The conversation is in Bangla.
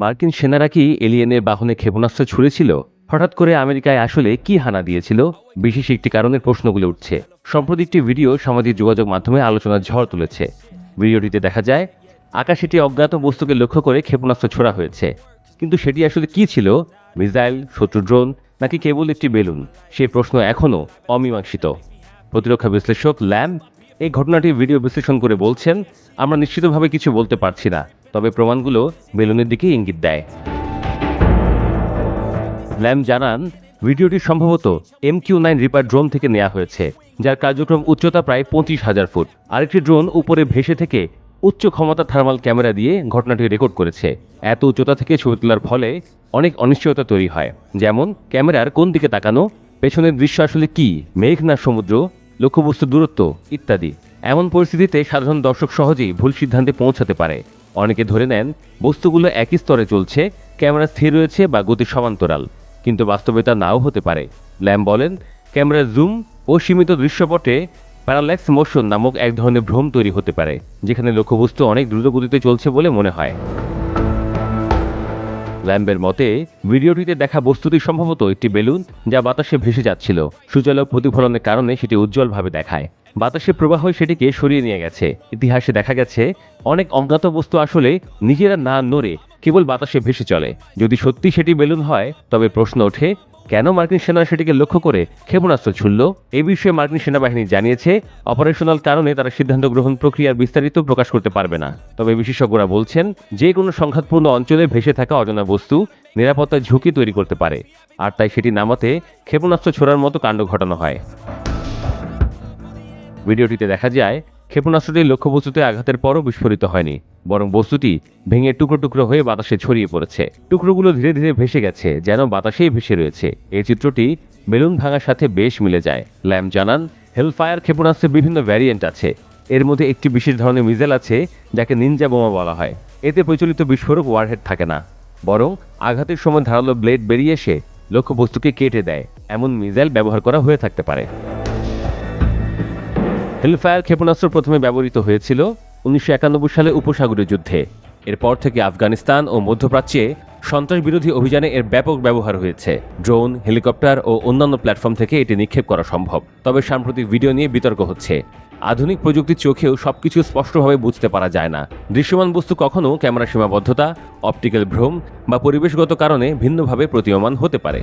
মার্কিন সেনারা কি এলিয়েনের বাহনে ক্ষেপণাস্ত্র ছুড়েছিল? হঠাৎ করে আমেরিকায় আসলে কি হানা দিয়েছিল? বিশেষ একটি কারণের প্রশ্নগুলো উঠছে। সম্প্রতি একটি ভিডিও সামাজিক যোগাযোগ মাধ্যমে আলোচনার ঝড় তুলেছে। ভিডিওটিতে দেখা যায়, আকাশে একটি অজ্ঞাত বস্তুকে লক্ষ্য করে ক্ষেপণাস্ত্র ছোড়া হয়েছে। কিন্তু সেটি আসলে কি ছিল? মিসাইল, শত্রু ড্রোন, নাকি কেবল একটি বেলুন? সেই প্রশ্ন এখনও অমীমাংসিত। প্রতিরক্ষা বিশ্লেষক ল্যাম্ব এই ঘটনাটি ভিডিও বিশ্লেষণ করে বলছেন, আমরা নিশ্চিতভাবে কিছু বলতে পারছি না। তবে প্রমাণগুলো বেলুনের দিকে ইঙ্গিত দেয়। ল্যাম জানান, ভিডিওটি সম্ভবত M Q nine Reaper drone থেকে নেওয়া হয়েছে, যার কার্যক্রম উচ্চতা প্রায় পঁচিশ হাজার ফুট। আরেকটি ড্রোন উপরে ভেসে থেকে উচ্চ ক্ষমতা থার্মাল ক্যামেরা দিয়ে ঘটনাটি রেকর্ড করেছে। এত উচ্চতা থেকে ছবি তোলার ফলে অনেক অনিশ্চয়তা তৈরি হয়। যেমন, ক্যামেরার কোন দিকে তাকানো, পেছনের দৃশ্য আসলে কি, মেঘ না সমুদ্র লক্ষ্যবস্তুর দূরত্ব, ইত্যাদি। এমন পরিস্থিতিতে সাধারণ দর্শক সহজেই ভুল সিদ্ধান্তে পৌঁছাতে পারে। অনেকে ধরে নেন বস্তুগুলো একই স্তরে চলছে, ক্যামেরা স্থির রয়েছে বা গতি সমান্তরাল, কিন্তু বাস্তবে তা নাও হতে পারে। ল্যাম বলেন, ক্যামেরার জুম ও সীমিত দৃশ্যপটে প্যারাল্যাক্স মোশন নামক এক ধরনের ভ্রম তৈরি হতে পারে, যেখানে লক্ষ্যবস্তু অনেক দ্রুত গতিতে চলছে বলে মনে হয়। ল্যাম্বের মতে, ভিডিওটিতে দেখা বস্তুটি সম্ভবত একটি বেলুন যা বাতাসে ভেসে যাচ্ছিল। সূচালক প্রতিফলনের কারণে সেটি উজ্জ্বলভাবে দেখায়। বাতাসের প্রবাহ সেটিকে সরিয়ে নিয়ে গেছে। ইতিহাসে দেখা গেছে, অনেক অজ্ঞাত বস্তু আসলে নিজেরা না নড়ে কেবল বাতাসে ভেসে চলে। যদি সত্যি সেটি বেলুন হয়, তবে প্রশ্ন ওঠে, কেন মার্কিন সেনা সেটিকে লক্ষ্য করে ক্ষেপণাস্ত্র ছুড়ল? এ বিষয়ে মার্কিন সেনাবাহিনী জানিয়েছে, অপারেশনাল কারণে তারা সিদ্ধান্ত গ্রহণ প্রক্রিয়ার বিস্তারিত প্রকাশ করতে পারবে না। তবে বিশেষজ্ঞরা বলছেন, যে কোনো সংঘাতপূর্ণ অঞ্চলে ভেসে থাকা অজানা বস্তু নিরাপত্তার ঝুঁকি তৈরি করতে পারে। আর তাই সেটি নামাতে ক্ষেপণাস্ত্র ছোড়ার মতো কাণ্ড ঘটানো হয়। ভিডিওটিতে দেখা যায়, ক্ষেপণাস্ত্রটি লক্ষ্যবস্তুতে আঘাতের পরও বিস্ফোরিত হয়নি, বরং বস্তুটি ভেঙে টুকরো টুকরো হয়ে বাতাসে ছড়িয়ে পড়েছে। টুকরোগুলো ধীরে ধীরে ভেসে গেছে, যেন বাতাসেই ভেসে রয়েছে। এই চিত্রটি বেলুন ভাঙার সাথে বেশ মিলে যায়। ল্যাম জানান, হেলফায়ার ক্ষেপণাস্ত্রের বিভিন্ন ভ্যারিয়েন্ট আছে। এর মধ্যে একটি বিশেষ ধরনের মিজাইল আছে, যাকে নিনজা বোমা বলা হয়। এতে প্রচলিত বিস্ফোরক ওয়ারহেড থাকে না। বরং আঘাতের সময় ধারালো ব্লেড বেরিয়ে এসে লক্ষ্যবস্তুকে কেটে দেয়। এমন মিজাইল ব্যবহার করা হয়ে থাকতে পারে। হেলফায়ার ক্ষেপণাস্ত্র প্রথমে ব্যবহৃত হয়েছিল উনিশশো একানব্বই সালে উপসাগরীয় যুদ্ধে। এরপর থেকে আফগানিস্তান ও মধ্যপ্রাচ্যে সন্ত্রাস বিরোধী অভিযানে এর ব্যাপক ব্যবহার হয়েছে। ড্রোন, হেলিকপ্টার ও অন্যান্য প্ল্যাটফর্ম থেকে এটি নিক্ষেপ করা সম্ভব, তবে সাম্প্রতিক ভিডিও নিয়ে বিতর্ক হচ্ছে। আধুনিক প্রযুক্তির চোখেও সবকিছু স্পষ্টভাবে বুঝতে পারা যায় না। দৃশ্যমান বস্তু কখনো ক্যামেরা সীমাবদ্ধতা, অপটিক্যাল ভ্রম বা পরিবেশগত কারণে ভিন্নভাবে প্রতীয়মান হতে পারে।